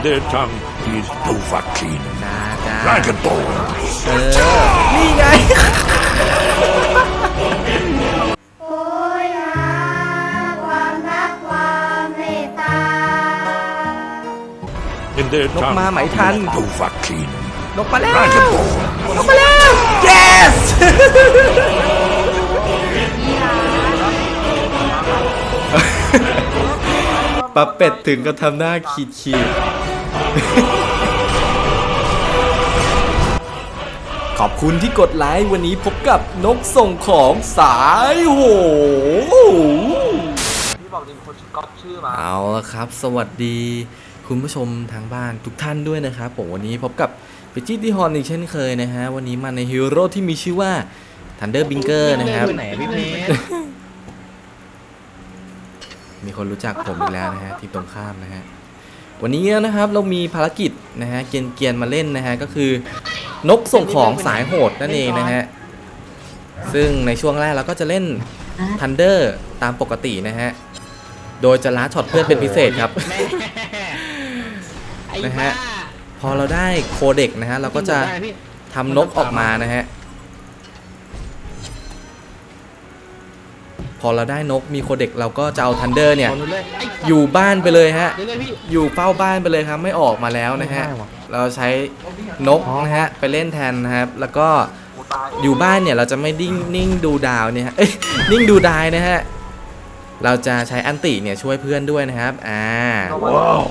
In their tongue, he's Dovahkiin. นาจ้า Dragonborn. เออ นี่ไง โอยหาความรักความเมตตา In their Nóc tongue, ma mảy thanh. he's Dovahkiin. นกมาแล้ว Dragonborn. นกมาแล้ว yes ปะเป็ดถึงก็ทำหน้าขีดขีด ขอบคุณที่กดไลค์วันนี้พบกับนกส่งของสายโหพี่บอกดิมคนก๊อปชื่อมาเอาละครับ สวัสดีคุณผู้ชมทางบ้านทุกท่านด้วยนะครับผมวันนี้พบกับปิจิติฮอนอีกเช่นเคยนะฮะ วันนี้มาในฮีโร่ที่มีชื่อว่า Thunder Binger นะครับไหนพี่เพชรมีคนรู้จักผมอีกแล้วนะฮะทีมตรงข้ามนะฮะ วันนี้นะครับเรามีภารกิจนะฮะเกียนเกียนๆมาเล่นนะฮะก็คือนกส่งของสายโหดนั่นเองนะฮะซึ่งในช่วงแรกเราก็จะเล่น Thunder ตามปกตินะฮะโดยจะล้าช็อตเพื่อนเป็นพิเศษครับแม่ไอ้นะบ้าฮะพอเราได้โคเด็กนะฮะเราก็จะได้พี่ทำนกออกมานะฮะ พอเราได้นกมีโคเด็กเราก็จะเอาทันเดอร์เนี่ยขอหเลยไอ้อยู่บ้านไปเลยฮะเรื่อยๆพี่อยู่เฝ้าบ้านไปเลยครับไม่ออกมาแล้วนะฮะไม่ได้ว่ะเราใช้นกนะฮะไปเล่นแทนนะครับ แล้วก็กูตายอยู่บ้านเนี่ยเราจะไม่ดิ้งนิ่งดูดาวเนี่ยฮะเอ้ยนิ่งดูดายนะฮะ เราจะใช้อันติเนี่ยช่วยเพื่อนด้วยนะครับ อ่า Wow.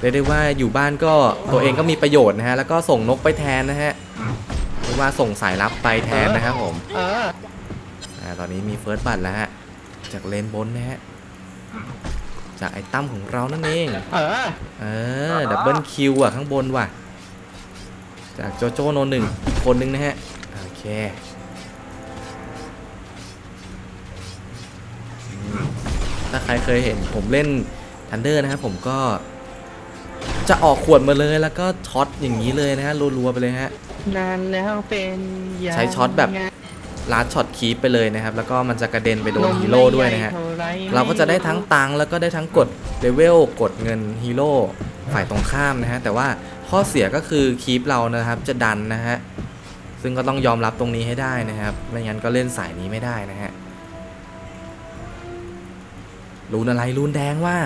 เรียกได้ว่าอยู่บ้านก็ตัวเองก็มีประโยชน์นะฮะ แล้วก็ส่งนกไปแทนนะฮะเรียกว่าส่งสายลับไปแทนนะครับผมเอออ่าตอนนี้มีเฟิร์สบัตแล้วฮะ จากเลนบนนะฮะ จากไอ้ตั้มของเรานั่นเอง เออ เออ ดับเบิลคิวอะ ข้างบนว่ะ จากโจโจโนหนึ่งอีกคนนึงนะฮะ โอเคอืมถ้าใครเคยเห็นผมเล่นทันเดอร์นะครับผมก็จะออกขวดมาเลยแล้วก็ช็อตอย่างนี้เลยนะฮะรัวๆไปเลยฮะนานแล้วเป็นยังใช้ช็อตแบบ ลาดช็อตคีปไปเลยนะครับ แล้วก็มันจะกระเด็นไปโดนฮีโร่ด้วยนะฮะ เราก็จะได้ทั้งตังค์แล้วก็ได้ทั้งกดเลเวลกดเงินฮีโร่ฝ่ายตรงข้ามนะฮะ แต่ว่าข้อเสียก็คือคีปเรานะครับจะดันนะฮะ ซึ่งก็ต้องยอมรับตรงนี้ให้ได้นะครับ ไม่งั้นก็เล่นสายนี้ไม่ได้นะฮะรูนอะไรรูนแดงว่า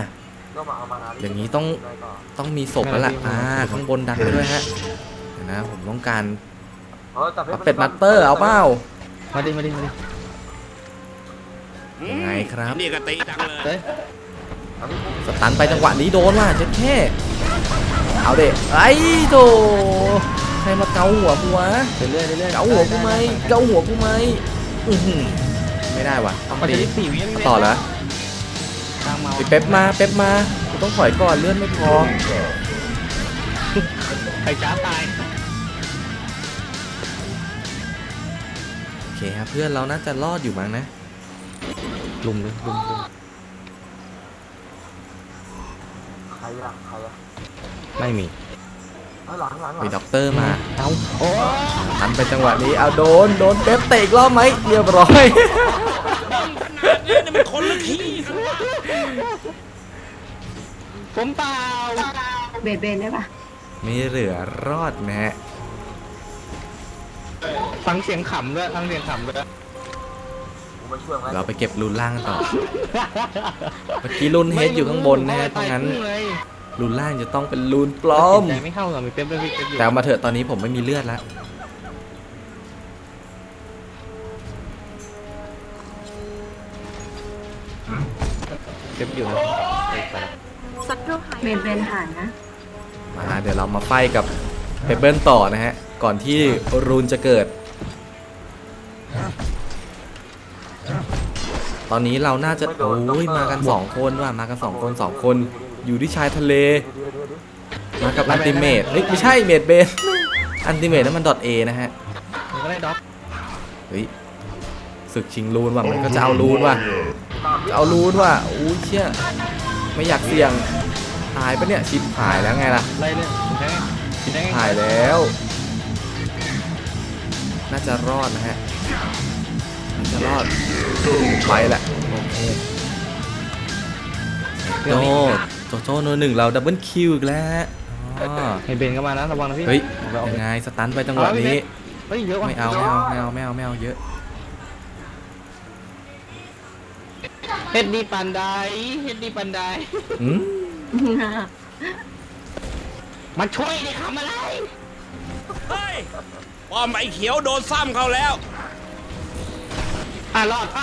ก็มาเอามานาอย่างนี้ต้องได้ก่อนต้องมีศพแล้วล่ะอ่าข้างบนดันไปด้วยฮะเดี๋ยวนะผมต้องการเออแต่พชรเป็ดมัตเตอร์เอาเป้า มาดิมาดิมาดิยังไงครับ นี่ก็ตีจังเลยเฮ้ยสตันไปจังหวะนี้โดนว่ะเจ็ดแค่เอาเด็ไอ้โถใครมาเกาหัวกูวะเรื่อยๆเรื่อยๆเกาหัวกูไหมเกาหัวกูไหมอื้อหือไม่ได้ว่ะต้องมันจะตีได้สี่วิพี่เพชรต่อเหรอทางเมาไอ้เป๊ปมาเป๊ปมากูต้องถอยก่อนเลื่อนไม่พอ ไอ้จ้าตาย เคครับเพื่อนเราน่าจะรอดอยู่มั้งนะลุมเลยลุมลุมใครอะใครอะไม่มีเอ้ยหลังหลังหลัมีงด็อกเตอร์มาเอาโอ้ทันไปจังหวะนี้เอาโดนโดนเป๊ปเตะอีกรอบไหมเรียบร้อยผมเปล่าเบนเบนได้ปะไม่เหลือรอดนะฮะ ฟังเสียงขำด้วยฟังเสียงขำด้วยกูมาช่วยมึงเราไปเก็บรูนล่างกันต่อ เมื่อกี้รูนเฮดอยู่ข้างบนนะฮะเพราะงั้นเลยรูนล่างจะต้องเป็นรูนปลอมใจไม่เข้าหรอกมีเป๊ปด้วยพี่เป๊ปอยู่แต่เอามาเถอะตอนนี้ผมไม่มีเลือดแล้ว เป๊ปอยู่นะไปไปละเบนเบนหายนะมาเดี๋ยวเรามาไฟกับเปเปิลต่อนะฮะ ก่อนที่รูนจะเกิด ตอนนี้เราน่าจะโอ้ยมากันสองคนว่ะมากันสองคนสองคน อยู่ที่ชายทะเล มากับอันติเมตเฮ้ยไม่ใช่เมดเบนอันติเมตนั่นมันดอทเอนะฮะมันก็ได้ด็อกเฮ้ยศึกชิงรูนว่ะมันก็จะเอารูนว่ะจะเอารูนว่ะอู้ยเชี่ยไม่อยากเสี่ยงตายปะเนี่ยชิปหายแล้วไงล่ะไล่เลยผมใช้ผมใช้หายแล้วน่า จะรอดนะฮะน่าจะรอดไปแหละโอเคโจโจโจโนหนึ่งเราดับเบิลคิวอีกแล้วฮะอ๋อให้เบนก็มานะระวังนะพี่เฮ้ยผมไปเอายังไงสตันไปจังหวะนี้เฮ้ยเยอะว่ะไม่เอาไม่เอาไม่เอาไม่เอาไม่เอาเยอะเฮ็ดดีปันไดเฮ็ดดีปันไดอืมมาช่วยดิทำอะไรเฮ้ย ป้อมไอ้เขียวโดนซ้ำเขาแล้วอะรอดไป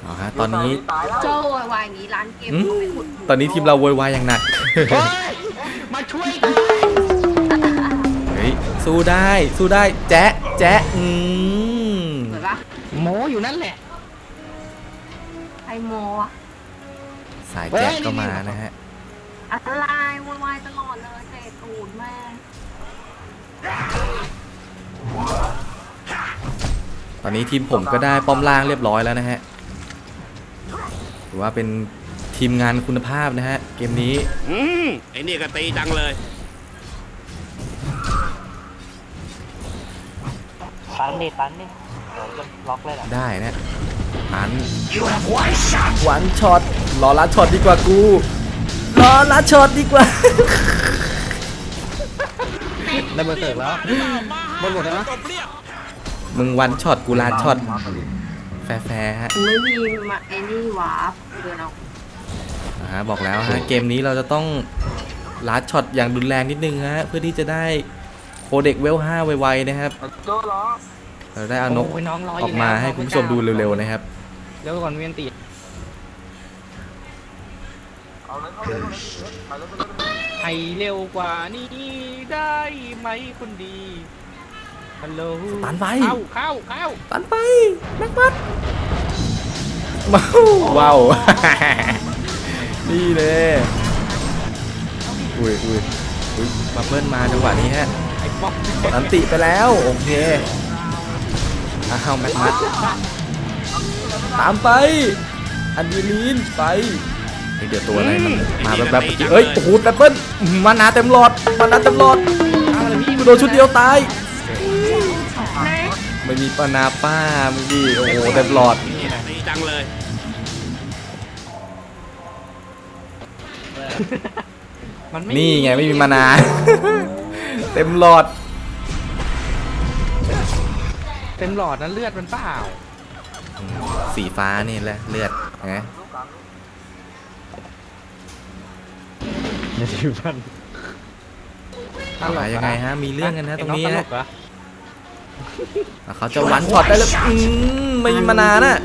เอาฮะตอนนี้ตายแล้วโจ้วายอย่างนี้ร้านเกมอืมเขาไม่ขุดตอนนี้ทีมเราโวยวายอย่างหนัก เฮ้ยมาช่วยกันเฮ้ยสู้ได้สู้ได้แจ๊ะแจ๊ะอืมเหมือนปะโมอยู่นั่นแหละ ไอโมอะสายแจ๊ะก็มานะฮะ อะไรวายวายตลอดเลยเตะตูดแม่ ตอนนี้ทีมผมก็ได้ป้อมล่างเรียบร้อยแล้วนะฮะถือว่าเป็นทีมงานคุณภาพนะฮะ เกมนี้ อืมไอ้นี่ก็ตีจังเลย ตันดิตันดิเราจะล็อกเลยแหละได้นะอันวันช็อตรอลัดช็อตดีกว่ากูรอลัดช็อตดีกว่า ได้เบอร์เสิร์ฟแล้วบนหมดแล้วนะตบเรียกมึงวันช็อตกูลัดช็อตแฟร์ๆฮะไม่มีมาไอ้นี่หวาร์ปเดินเอาอ่าบอกแล้วฮะเกมนี้เราจะต้องลัดช็อตอย่างรุนแรงนิดนึงฮะเพื่อที่จะได้โคเด็กเวล5ไวๆนะครับโจ้เหรอเราได้เอานกโอ้ยน้องรอออยู่อกมาแล้วให้คุณผู้ชมดูเร็วๆนะครับ เร็วก่อนเวียนตี ให้เร็วกว่านี้ได้ไหมคนดีฮัลโหลตันไป เข้าเข้าเข้าตันไปแม็กมัดว้าวว้าวนี่เลยอุ้ยอุ้ยอุ้ยบับเบิ้ลมาจังหวะนี้ฮะไอ้ป๊อกกดอันติไปแล้ว โอเคอ้าวแม็กมัดตามไป อันดีลีนไป เฮ้ยเดี๋ยวตัวอะไรมันมาแบบแบบๆเอ้ยโอ้โหแป๊บเบิ้ลอื้อหือมานาเต็มหลอดมานาเต็มหลอดเอาเลยพี่กูโดนชุดเดียวตายไม่มีปานาป้ามึงดิโอ้โหเต็มหลอดตีจังเลยมันไม่นี่ไงไม่มีมานา เต็มหลอด เต็มหลอดนั้นเลือดมันเปล่า สีฟ้านี่แหละเลือดนะ ลูกกลาง ในสิบพันเอาหายังไงฮะ มีเรื่องกันนะตรงนี้ไอ้ฮะองตลกเหรออะเขาจะวันช็อตได้เลยอืมไม่มีมานาน่ะ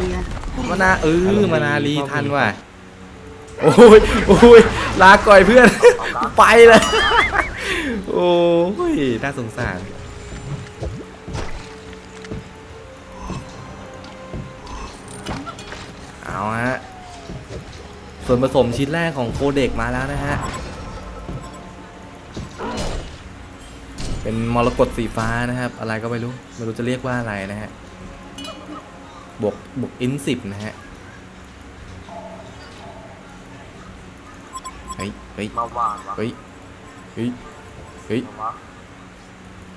มานาเออมานารีทันว่ะโอ้ยโอ้ยลาก่อยเพื่อน ไปเลยโอ้ยน่าสงสารเอาฮะส่วนผสมชิ้นแรกของโคเด็กมาแล้วนะฮะ เป็นมรกตสีฟ้านะครับ อะไรก็ไม่รู้ไม่รู้จะเรียกว่าอะไรนะฮะบวกบวกอินสิบนะฮะเฮ้ยเฮ้ยมาหวานวะเฮ้ยเฮ้ยเฮ้ยมา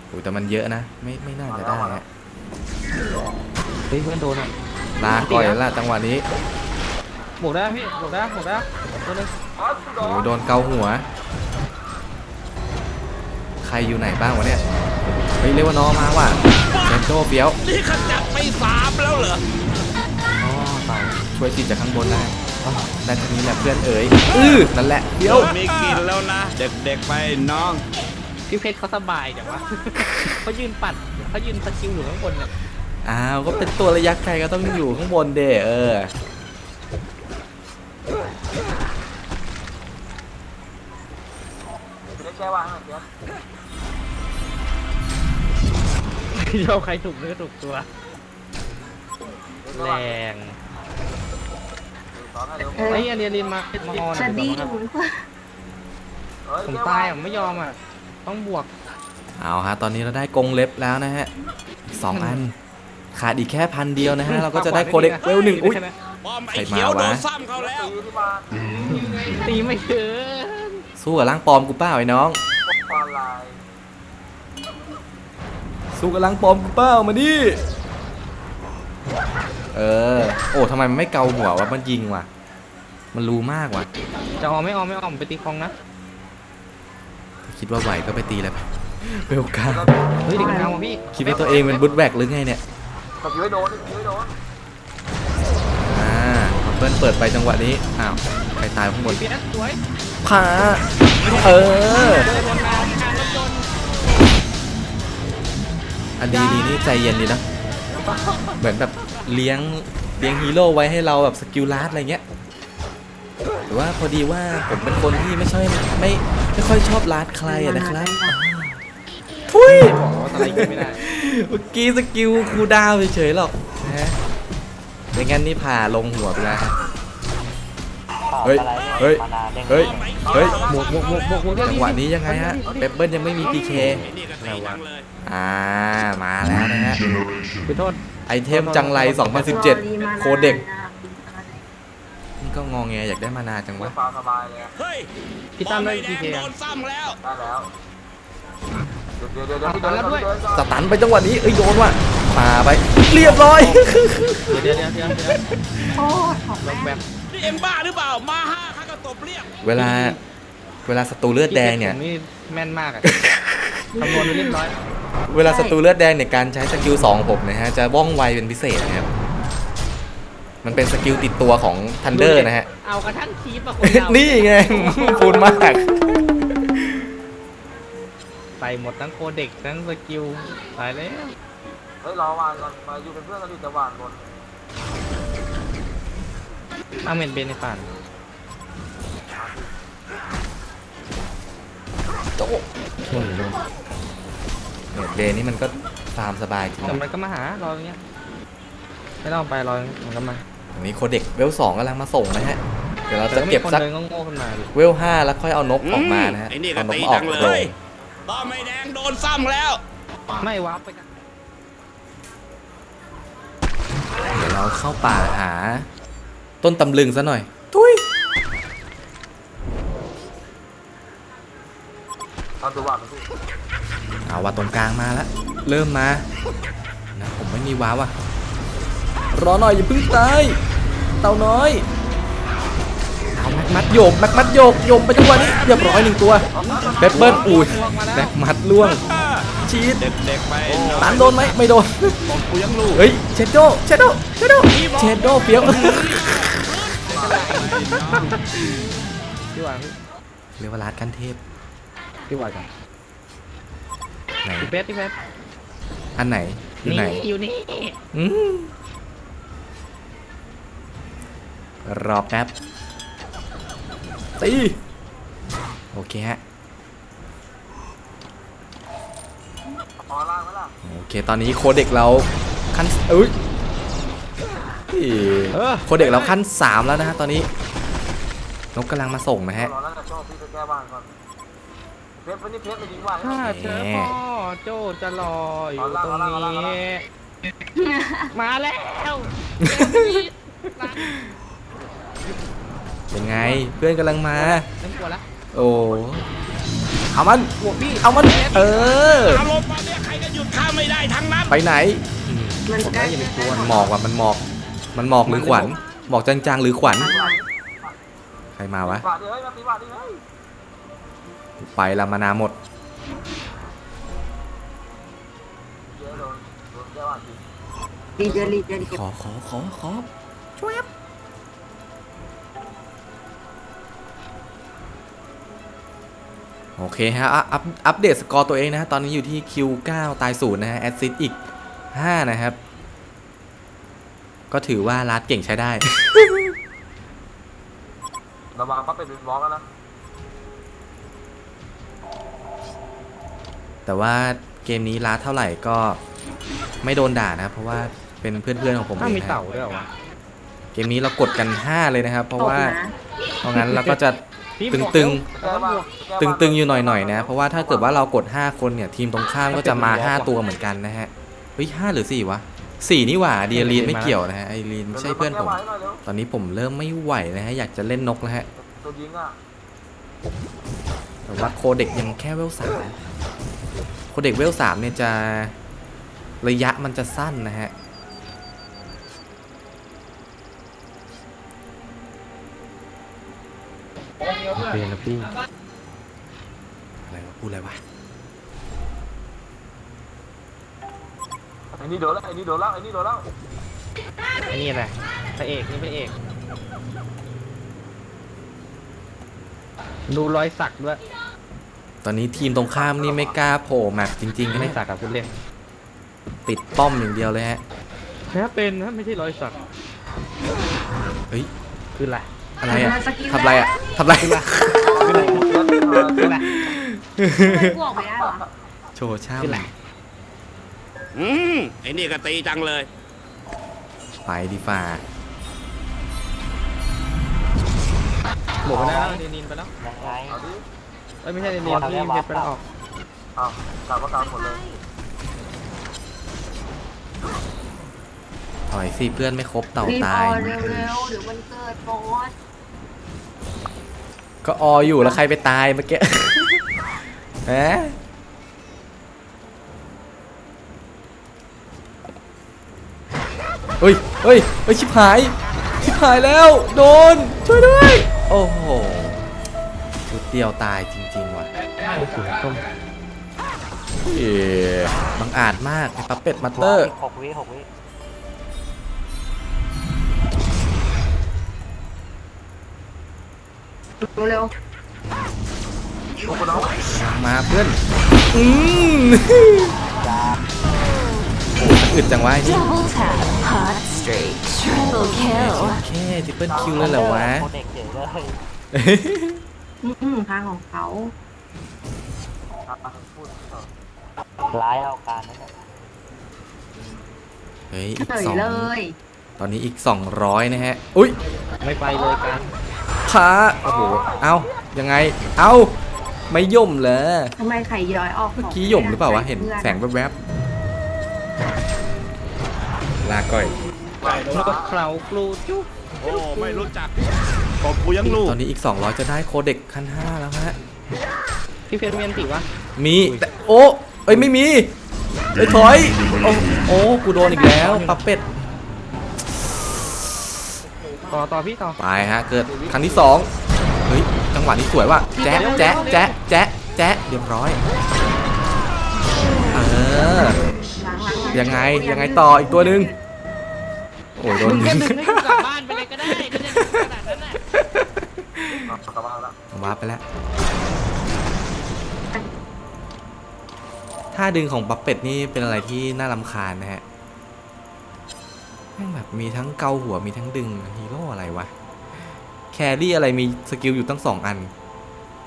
โอ้ยแต่มันเยอะนะ ไม่ไม่น่าจะได้ฮะเฮ้ยเพื่อนโดนอะลาก่อยแล้วล่ะจังหวะนี้บวกได้พี่บวกได้บวกได้ตัวหนึงอ๋อกูโดโอ้นยโดนเกาหัวใค รอยู่ไหนบ้างวะเนี่ยเฮ้ยเรียกว่าน้องมาว่ะเซนโตเฟี้ยวนี่ขจัดไปสามแล้วเหรออ๋อตายช่วยติดจากข้างบนได้ได้ทีนี้แหละเพื่อนเอ๋ยอื้อนั่นแหละเฟี้ยวมีกินแล้วนะ เด็กๆไปน้องพี่เพชรเขาสบายเดี๋ยววะเขายืนปัดเขายืนสกิลอยู่ข้างบนเนี่ยอ้าวก็เป็นตัวระยะไกลก็ต้องอยู่ข้างบนเด้เออจะได้แช่วางหน่อยเดี๋ยว ชอบใครถูกเนื้อถูกตัวแรงสองให้เร็วเออไอ้ยอันเรียนเรียนมามาออนจะดีผมเฮ้ยผมตายอะไม่ยอมอะ ต้องบวก เอาฮะ ตอนนี้เราได้กรงเล็บแล้วนะฮะอีกสองอัน ขาดอีกแค่พันเดียวนะฮะ เราก็จะได้โคเด็กเวลหนึ่งอุ้ยป้อมไอ้เขียวใครมาวะโดนซ้ำเขาแล้วตีที่มาตีไม่ถึงสู้กับร่างปลอมกูเปล่าไอ้น้องออนไลน์ สู้กับร่างปลอมกูเปล่ามาดิเออ โอ้ทำไมมันไม่เกาหัววะมันยิงว่ะ มันรู้มากว่ะ จะออมไม่ออมไม่ออมไปตีคลองนะ คิดว่าไหวก็ไปตีเลยไปเวลกล้าเฮ้ยเด็กกลางว่ะพี่คิดว่าตัวเองเป็นบุ๊ดแบกหรือไงเนี่ยตบอยู่ให้โดนตบอยู่ให้โดนอ่าเปิ้ลเปิดไปจังหวะนี้ อ้าว ใครตายข้างบนเปียสสวยพาเออ เดินวนมา อันดีดีนี่ใจเย็นดีนะ เหมือนแบบเลี้ยงเลี้ยงฮีโร่ไว้ให้เราแบบสกิลลาร์ดอะไรเงี้ย หรือว่าพอดีว่าผมเป็นคนที่ไม่ชอบไม่ไม่ค่อยชอบลาร์ดใครอะนะครับทุยบอกว่าอะไรกินไม่ได้เมื่อกี้สกิลคูลดาวน์เฉยๆหรอกนะฮะไม่งั้นนี่ผ่าลงหัวไปแล้วฮะ เฮ้ยอะไรเฮ้ยมานาเด้งเฮ้ยเฮ้ยหมวกหมวกหมวกหมวกหมวกจังหวะนี้ยังไงฮะเปปเปิ้ลยังไม่มีพีเคไอ้นี่ก็ตีจังเลยอ่ามาแล้วนะฮะขอโทษไอเทมจังไร 2017 โคเด็กนี่ก็งองแงอยากได้มานาจังเล่วะนฟาวสบายเลยอะเฮ้ยพี่ตั้มได้บอลพีไม่เคแดงโดนซ้ำแล้วได้แล้วเดี๋ยวเดี๋ยวเดี๋ยวพี่เดินก่อนพี่เดินก่อนสตันไปจังหวะนี้เอ้ยโดนว่ะมาไปเรียบร้อยเดี๋ยวเดี๋ยวเดี๋ยวเดี๋ยวโอ้ของลแม่งแบบ นี่เอ็มบ้าหรือเปล่า มาห้าข้าก็ตบเรียกเวลาเวลาศัตรูเลือดแดงเนี่ย ผมนี่แม่นมากอะ คำนวณไว้เรียบร้อยเวลาศัตรูเลือดแดงเนี่ยการใช้สกิล2ของผมนะฮะจะว่องไวเป็นพิเศษนะครับ มันเป็นสกิลติดตัวของทันเดอร์นะฮะ เอากระทั่งคีบอะคนเรา นี่ไง พูดมาก ใส่หมดทั้งโคเด็กทั้งสกิลตายแล้วเฮ้ยรอวานก่อนมาอยู่เป็นเพื่อนกันอยู่แต่วานบนเอาเมนเบนในป่านโจ๊ะเน็ตเดย์นี่มันก็ฟาร์มสบายจริงแต่นะมันก็มาหาเราอย่างเงี้ยไม่ต้องไปรอมันก็มาอันนี้โคเด็กเวลสองกำลังมาส่งนะฮะ เดี๋ยวเราแต่จะก็มีเก็บคนสักเดินโง่ๆขึ้นมาดิเวลห้าแล้วค่อยเอานกออกมานะฮะไอ้นี่ก็เอานกตีมาออจักงเลโดยยบอลไม่แดงโดนซ้ำแล้ว ไม่วาร์ปไปกันเดี๋ยวเราเข้าป่าหา ต้นตำลึงซะหน่อย ทุยตอนดูวานมันพี่เอาว่าตรงกลางมาแล้วเริ่มมานะผมไม่มีว้าวอะรอหน่อยอย่าเพิ่งตายเต่าน้อยเอาแม็กมัดโยกแม็กมัดโยกโยกไปจังหวะนี้เรียบร้อยหนึ่งตัวเปปเปิ้ลอุ้ยแม็กมัดล่วงชีสเด็กๆไปตันโดนไหมไม่โดนผมกูยังรู้ เฮ้ยเชดโดเชดโดเชดโดเชดโดเฟี้ยว พี่หวานเรียกว่ารัดกันเทพ พี่หวานกันไหน พี่เพชรพี่เพชรอันไหน อยู่ไหน อยู่นี่อืมรอแป๊บตีโอเคฮะ พอล่างไหมล่ะ โอเค ตอนนี้โคเด็กเราขั้นเอ้ย อีโคเด็กเราขั้นสามแล้วนะฮะตอนนี้ นกกำลังมาส่งนะฮะ รอแล้วนะโจ้พี่ไปแก้วานก่อนเพชรวันนี้เพชรไปยิงวานถ้าเจอพ่อโจจะรออยู่ตรงนี้ มาแล้ว เป็นไง เพื่อนกำลังมาเต็มกลัวละโอ้เอามันบวกพี่เอามัน เออ อารมณ์ตอนเนี้ยใครก็หยุดข้าไม่ได้ทั้งนั้น ไปไหนผมได้อย่าไปกลัวมันหมอกว่ะมันหมอก มันหมอกหรือขวัญหมอกจางๆหรือขวัญใครมาวะวานดิเฮ้ยมาตีวานดิเฮ้ยไปละมานาหมดเยอะโดนโดนแก้วานดิรีเจอรีเจอรีขอขอขอขอช่วยโอเคฮะอะอัพอัปเดตสกอร์ตัวเองนะฮะตอนนี้อยู่ที่ Q9 ตายศูนย์นะฮะแอดซิดอีก 5 นะครับ ก็ถือว่ารัดเก่งใช้ได้ ระวังปั๊บเป็นวินวอล์กแล้วนะแต่ว่าเกมนี้รัดเท่าไหร่ก็ไม่โดนด่านะครับเพราะว่าเป็นเพื่อนๆของผมถ้าเองมีนะเต่าด้วยเหรอวะเกมนี้เรากดกัน 5 เลยนะครับ เพราะว่าตกนะเพราะงั้นเราก็จะ พี่ตึงบอกตึงแล้วแก้วานตึงตึงๆอยู่หน่อยๆนะ เพราะว่าถ้าเกิดว่าเรากด 5 คนเนี่ย ทีมตรงข้ามก็จะมา 5 ตัวเหมือนกันนะฮะ เฮ้ยห้าหรือ4วะ 4นี่หว่าเดียรีนไม่เกี่ยวนะฮะไอรีนไม่ใช่เพื่อนผม ตอนนี้ผมเริ่มไม่ไหวนะฮะอยากจะเล่นนกแล้วฮะตัวยิงอะแต่ว่าโคเด็กยังแค่เวลสามโคเด็กเวลสามเนี่ยจะระยะมันจะสั้นนะฮะเป็นนะพี่อะไรวะกูพูดอะไรวะ ไอ้นี่โดนแล้วไอ้นี่โดนแล้วไอ้นี่โดนแล้วไอ้นี่แหละพระเอกนี่พระเอก ดูรอยสักด้วยตอนนี้ทีมตรงข้ามนี่ไม่กล้าโผล่แมปจริงๆไม่ไม่สักกับคุณเล่นติดป้อมอย่างเดียวเลยฮะนะเป็นนะไม่ใช่รอยสักเฮ้ย คืออะไร อะไรอะทำอะไรอะทำอะไรคืออะไรคืออะไรกวกไปได้เหรอ โชว์ช่าคืออะไร อืมไอ้นี่ก็ตีจังเลย ไปดีฝ่าหมดไปแล้วเดนินไปแล้วยังไง เอาดิเอ้ยไม่ใช่เดนินที่เพชรไปแล้วออกอ้าวกลับก็กลับหมดเลยถอยสิเพื่อนไม่ครบเต่ารีบตาอย อกเร็วๆเดี๋ยวมันเกิดบอสก็ออยู่แล้วใครไปตายเมื่อกี้ ฮะ ฮ้ยเฮ้ยเฮ้ยชิบหาย ชิบหายแล้ว โดน ช่วยด้วย โอ้โหชุดเดียวตายจริง ๆ ว่ะโอ้โหส้มเอ๋บังอาจมากไอ้ปัปเป็ดมาสเตอร์ หกวิหกวิเร็วพวกคุณน้องมาเพื่อน อืมโอ้มันอึดจังวะไอ้นี่ Double tap, hot streak, triple kill. โอเคทิปเปิลคิวเลยเหรอวะ โคเด็กเจ๋เลยๆอืมทางของเขาอะพูดต่อร้ายเอาการนั่นแหละเฮ้ยอีกเฉยสองเลยตอนนี้อีก 200 นะฮะ อุ้ยไม่ไปเลยกันขาโอ้โห เอ้ายังไง เอ้าไม่ย่มเลยทำไมไข่ย้อยออกเมื่อกี้ย่มหรือเปล่าวะ เห็นแสงแวบๆลาก่อย นกเครากลูจุ๊บโอ้ไม่รู้จักกบกูยังลูกตอนนี้อีก 200 จะได้โคเด็กขั้น5แล้วฮะ พี่เพชรเมียนติวะมีแต่โอ้เอ้ยไม่มีเอ้ยถอยโอ้โอ้กูโดนอีกแล้วปับเป็ดต่อต่อพี่ต่อไปฮะเกิดครั้งที่สองเฮ้ยจังหวะนี้สวยว่ะแจ๊ะแจ๊ะแจ๊ะแจ๊ะแจ๊ะเรียบร้อยเออล้างๆๆยังไงยังไงต่ออีกตัวหนึ่ง โอ้ยโดนมึงยิก็งดึงให้กูกลับบ้านไปเลยก็ได้ไม่ได้ขนาดนั้นน่ะเอากลับมาแล้วว้าร์ปไปแล้ว ท่าดึงของปัปเป็ดนี่เป็นอะไรที่น่ารำคาญนะฮะแม่งแบบมีทั้งเกาหัวมีทั้งดึงฮีโร่อะไรวะ แครี่อะไรมีสกิลอยู่ตั้งสองอัน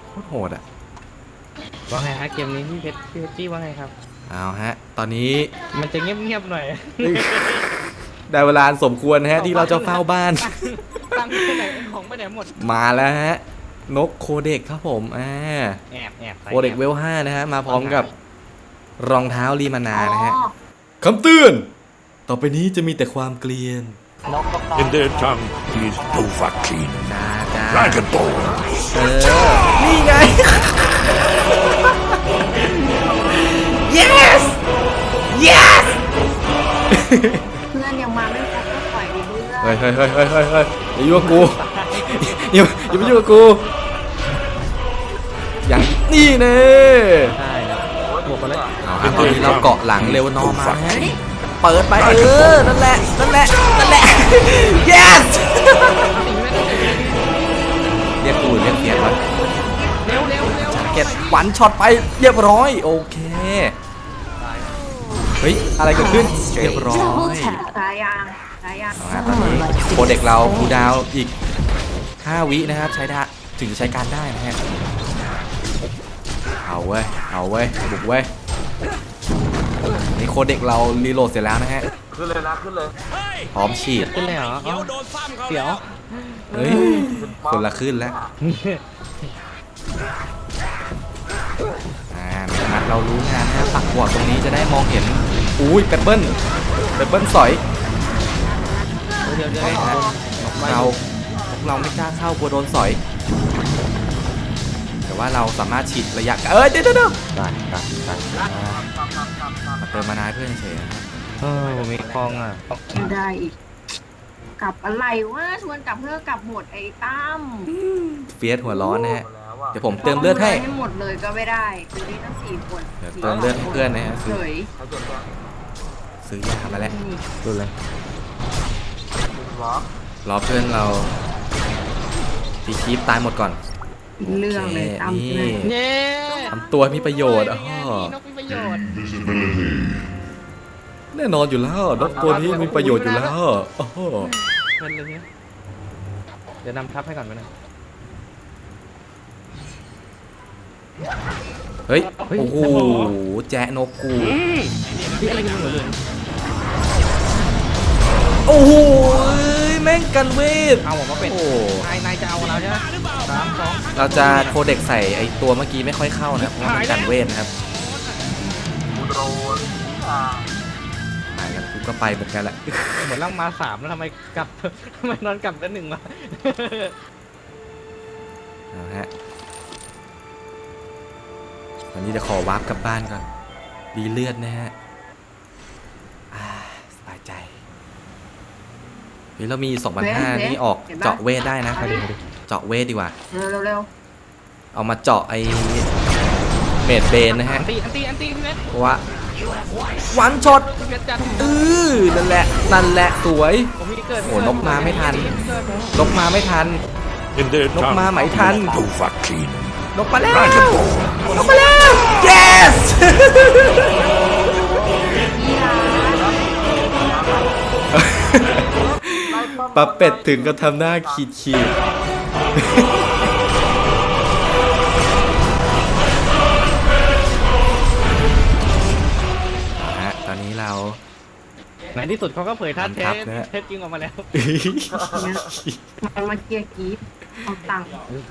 โคตรโหดอะ ว่าไงฮะเกมนี้พี่เพชรพี่เพชรจี้ว่าไงครับ เอาฮะ ตอนนี้ มันจะเงียบๆหน่อย ได้เวลาสมควรนะฮะที่เราจะเฝ้าบ้านตังค์ไปไหนของไปไหนหมด มาแล้วฮะ นกโคเด็กครับผมอ่าแอบแอบใส่โคเด็กเวลห้านะฮะ มาพร้อมกับรองเท้าลีมานานะฮะอ๋อคำเตือน ต่อไปนี้จะมีแต่ความเกลียนนกนกน้อย In their tongue, he is Dovahkiin, จ้าจ้า Dragon Ball. เออ นี่ไง yes yes ฮ้ยเฮ้ยเฮ้ยเฮ้ยเฮ้ยเฮ้ยอย่ายุ่งกับกูอย่าอย่ามายุ่งกับกูอย่างนี่เน่ใช่แล้วบวกไปเลยเอาฮะตอนนี้เราเกาะหลังเร็วนอมาฮะเปิดไปเออนั่นแหละนั่นแหละนั่นแหละ yes เรียกกูหรือเรียกเพียรวะเร็วเร็วเร็วเก็ตวันช็อตไปเรียบร้อยโอเคเฮ้ยอะไรเกิดขึ้นเรียบร้อย Double tap. ๆสายยางสา ยยางเอาฮะตอนนี้โปรเด็กเราคูลดาวน์อีก 5 วินะครับ ใช้ได้ถึงจะใช้การได้นะฮะ เอาเว้ย เอาเว้ย บุกเว้ย นี่โคเด็กเรารีโหลดเสร็จแล้วนะฮะ ขึ้นเลยนะขึ้นเลยเฮ้ยพร้อมฉีด ขึ้นเลยเหรอเขียวโดนซ้ำเขาเดี๋ยวแล้วเฮ้ย คนละขึ้นแล้ว อ่านะครับเรารู้งานนะปักบวกตรงนี้จะได้มองเห็น อุ้ยเปปเปิ้ลเปปเปิ้ลสอย เดี๋ยวเดี๋ยวนะฮะเราพวกเราไม่กล้าเข้ากลัวโดนสอย แต่ว่าเราสามารถฉีดระยะเอ้ยเดี๋ยวเดี๋ยวเดี๋ยวได้ได้ได้มาเติมมานายเพื่อนเฉยๆนะครับเออมีคลองอะได้อีก กลับอะไรวะชวนกลับเพื่อกลับหมดไอ้ตั้มเฟียสหัวร้อนนะฮะเดี๋ยวผมเติมเลือดให้ให้หมดเลยก็ไม่ได้คือนี่ต้งสี่คนเดี๋ยวเติมเลือดให้เพื่อนนะฮะเฉยใครเจ็บเนี่ยซื้อยามาแล้วดูเลย หรอรอเพื่อนเราตีคีปตายหมดก่อนเรื่องเลยตามนี่เลยเย้ทำตัวให้มีประโยชน์อ๋อนกมีประโยชน์ แน่นอนอยู่แล้วนกตัวนี้มีประโยชน์อยู่แล้วโอ้โหเพลินเลยเนี่ยเดี๋ยวนำทัพให้ก่อนไหมนะเฮ้ย โอ้โห แจ๊ะนกกูพี่อะไรกันหมดเลยโอ้โหเอ้ยแม่ งกันเวทเอาผมมาเป็นโอ้นายนายจะเอาเราใช่ไหมสามสองเราจะโคเด็กใส่ไอตัวเมื่อกี้ไม่ค่อยเข้านะครับเพราะว่ามันกันเวทนะครับกูโดนอ่าตายแล้วกูก็ไปเหมือนกันแหละ เหมือนล่างมาสามแล้วทำไมกลับทำไมนอนกลับกันหนึ่งวะเอาฮะตอนนี้จะขอวาร์ปกลับบ้านก่อน ดีเลือดนะฮะ อ่า สบายใจ เฮ้ยเรามี2,500นี่ออกเจาะเวทได้นะเจาะเวทดีกว่า เร็วเร็วเร็วเอามาเจาะไอเมดเบนนะอัฮะนตีอันตีอันตีพี่เวทเพราะว่าวันช็อตพี่เวทจัดเออนั่นแหละ นั่นแหละสวย ผมมีเกิดโอ้นกมาไม่ทัน นกมาไม่ทัน In their Nog tongue, maar, maar do Ethan. Dovahkiin. นกมาแล้ว Dragonborn. นกมาแล้ว yes ปลาเป็ดถึงก็ทำหน้าขีดขีดฮะตอนนี้เราในที่สุดเขาก็เผยท่าเททัสบนะฮะเทสจริงออกมาแล้วมันมาเกียร์กีฟเอาตังค์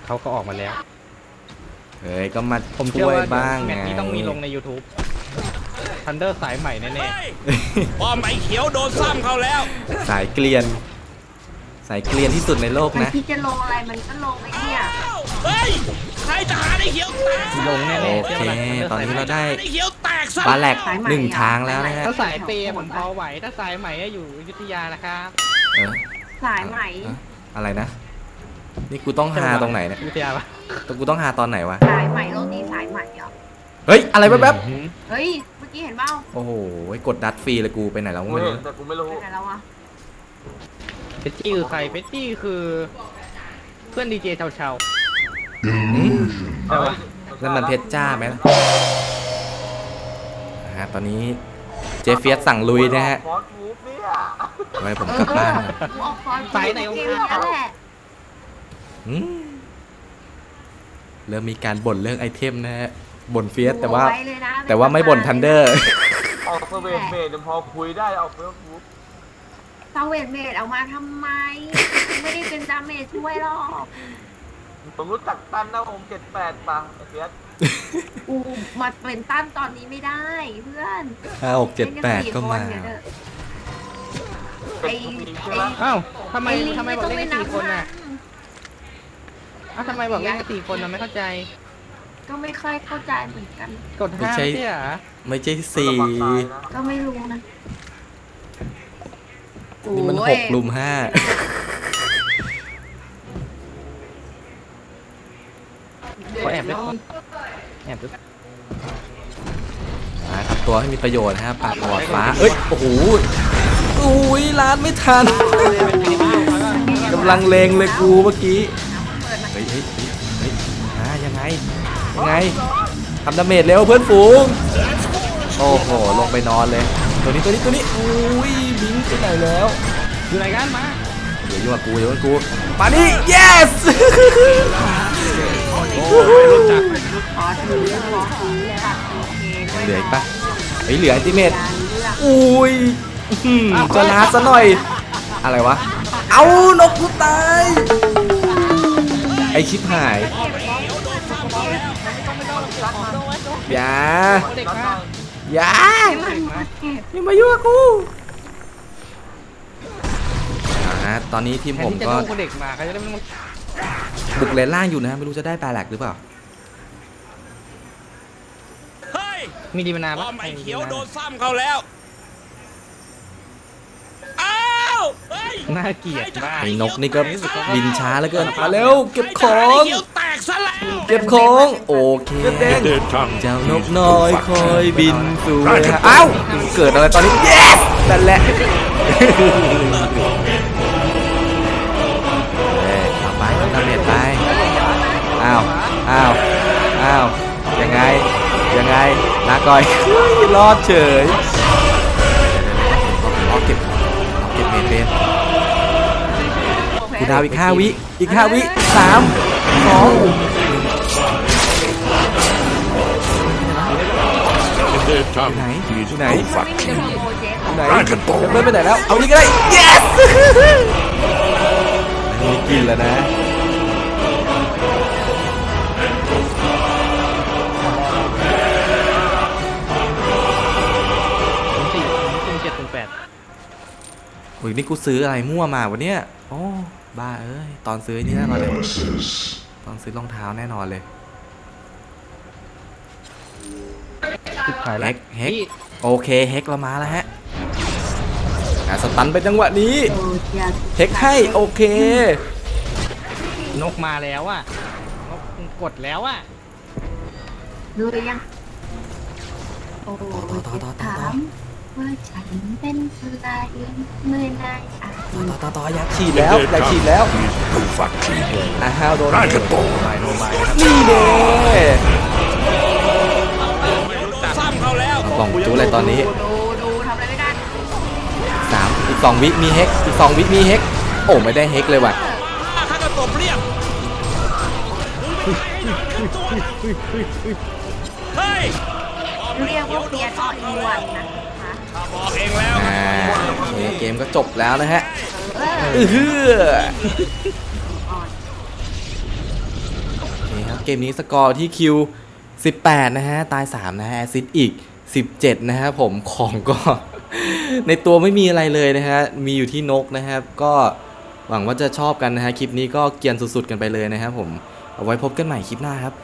เขาก็ออกมาแล้ว เฮ้ยก็มาผมเชื่ช่อวยว่าบ้างแมไงตช์นี้ต้องมีลงใน YouTube Thunder สายใหม่แน่เฮ้ยป้อมไอ้เขียวโดนซ้ำเขาแล้ว สายเกลียน สายเกลียนที่สุดในโลกมันนะที่จะลงอะไรมันก็ลงไอ้เนี่ยเฮ้ยใครจะหาไอ้เขียวแตกๆลงแน่ๆโอชื่เคไหมตอนนี้เราได้ไอ้เขียวแตกซะปลาแหลกหนึ่งทางแล้วนะฮะถ้าสายเปย์ผมพอไหว ถ้าสายใหม่อยู่อยุธยานะครับเออสายไหมอะอะไรนะ นี่กูต้องหาตรงไหนเนี่ยอยุธยาปะกูต้องหาตอนไหนวะ สายไหมโรตีสายไหมเหรอเฮ้ย อะไรแป๊บเฮ้ยเมื่อกี้เห็นเปล่าๆโอ้โห กดดัดฟรีเลยกูไปไหนแล้วกูไม่เห็รู้นแต่กูไม่รู้ ไปไหนแล้ววะเฟตตี้คือใครเฟตตี้คือ เพื่อนดีเจชาวชาวอืมใช่ปะนั่นมันเพชรจ้าไหมล่ะนะฮะตอนนี้เจฟเฟียสสั่งลุยนะฮะฟอสมูฟเนี่ยไว้ผมกลับบ้านก่อนกูออกคอนสายไหนของเกคุมณนั่นแหละอืมเริ่มมีการบ่นเรื่องไอเทมนะฮะบ่นเฟียสแต่ว่าไเลยนะแต่ว่าไม่บ่นทันเดอร์ ออกเซเวนเมดยังพอคุยได้ออกเฟสมูฟ ซาเวทเมดเอามาทำไม ไม่ได้เป็นดาเมจช่วยหรอกผมรู้จักตันนะผมเจ็ดแปดป่ะไอ้เฟียสกูมาเป็นตั้นตอนนี้ไม่ได้เพื่อนห้าหกเจ็ดแปดก็มาเล่นนสี่คนเดี๋ยวเถอะเป็ไอ้นผู้หญิงใช่ไอ้ไหมอ้าวทำไมอ้ลิงทำไมบอกเล่นกันสี่คนน่ะไม่อ้าวทำไมบอกเล่นกันสี่คนน่ะไม่เข้าใจ ก็ไม่ค่อยเข้าใจเหมือนกัน กดไม่ห้าใช่เสียเหรอไม่ใช่สี่ระวังตายนะก็ไม่รู้นะ นี่มันหโอ้ยกลุมห้าเขาแอบด้วยแอบด้วยมาทำตัวให้มีประโยชน์นะฮะปากหลอดฟ้า เอ้ย โอ้โหอุ้ยร้านไม่ทันกำลังเลงเลยกูเมื่อกี้เปิดมาเฮ้ยเฮ้ยเฮ้ยเฮ้ยอ่ายังไง ยังไงทำดาเมจเร็วเพื่อนฝูง โอ้โห ลงไปนอนเลย ตัวนี้ตัวนี้ตัวนี้อุ้ยบิงไปไหนแล้วอยู่ไหนกันมาเดี๋ยวยุ่งกับกูเดี๋ยวยุ่งกับกูมานี่ yes รู้จักขอถือขอถือตัดโอเคด้วยเหลืออีกปะเฮ้ยเหลืออันติเมตการเลือกอุ้ยอื้อหือจะลาซะหน่อย อะไรวะ เอานกกูตาย ไอชิบหายอย่าเด็กมา อย่าเด็กมาอย่ามายุ่งกับกูอ่าตอนนี้ทีมแทผนมที่จะก็โดนเด็กมาเขาจะได้ไม่ต้องบุกเลนล่างอยู่นะไม่รู้จะได้ปลาแหลกหรือเปล่า เฮ้ยมีดีมานาป้ปะอมไอ้เขียวโดนซ้ำเขาแล้ว อ้าวเฮ้ยน่าเกลียดมาก ไอ้นกนี่ก็บินช้าแล้วเกินมาเร็วเก็บขอใครจะหาไอ้ง เขียวแต กกซะแล้วเก็บของโอเค In their tongue เจ้านก is น้อย no คอยบิน factory. สู่เลยฮะเอ้าเกิดอะไรตอนนี้ yes นั่นแหละเอ้ยเอาไปทำดาเมจไปอ้าวอ้าวอ้าวยังไงยังไงลาก่อยเฮ้ยรอดเฉยเดี๋ยวๆๆรอเก็บรอเก็บเมจเป็นกูดาวอีก5วิอีก5วิสาม สอง In their tongue Này, is này. no factory. ไหน Dragon Ball เดินไปไหนแล้ว เอานี่ก็ได้ yes มีกินแล้วนะศูนย์สี่ศูนย์เจ็ดศูนย์แปดโอ้ยนี่กูซื้ออะไรมั่วมาวะเนี่ยโอ้บ้าเอ้ย ตอนซื้อนี่น่นอนเลย ตอนซื้อรองเท้าแน่นอนเลยสิบขายแล้เฮวกเฮกนี่โอเคเฮกเรามาแล้วฮะอะสตันเป็นจังหวะนี้ เฮกให้โอเค นกมาแล้วอะนกกดแล้วอะดูหรือยัง โอ้ต่อต่อต่อต่อต่อถาม ว่าฉันเป็นใครเมื่อนายอ่านต่อต่อต่ออยากฉีดแล้วอยากฉีดแล้ว is no factory. อะฮาวโดน Dragon Ball นี่เด้ซ้ำเขาแล้วกล่องจูอะไรตอนนี้ดูดูทำอะไรไม่ได้สามอีกสองวิมีเฮกอีกสองวิมีเฮกโอ้ไม่ได้เฮกเลยว่ะข้าก็ตบเรียบเฮ้ยเรียกว่าเปียนออนวันนะคะข้า บอกเองแล้วอ่าโอเคเกมก็จบแล้วนะฮะเอออือฮือโอเคครับเกมนี้สกอร์ที่คิว 18 นะฮะ ตาย 3 นะฮะแอซิดอีก 17 นะฮะผมของก็ ในตัวไม่มีอะไรเลยนะฮะ มีอยู่ที่นกนะครับ ก็หวังว่าจะชอบกันนะฮะ คลิปนี้ก็เกียนสุดๆกันไปเลยนะครับผม เอาไว้พบกันใหม่คลิปหน้าครับ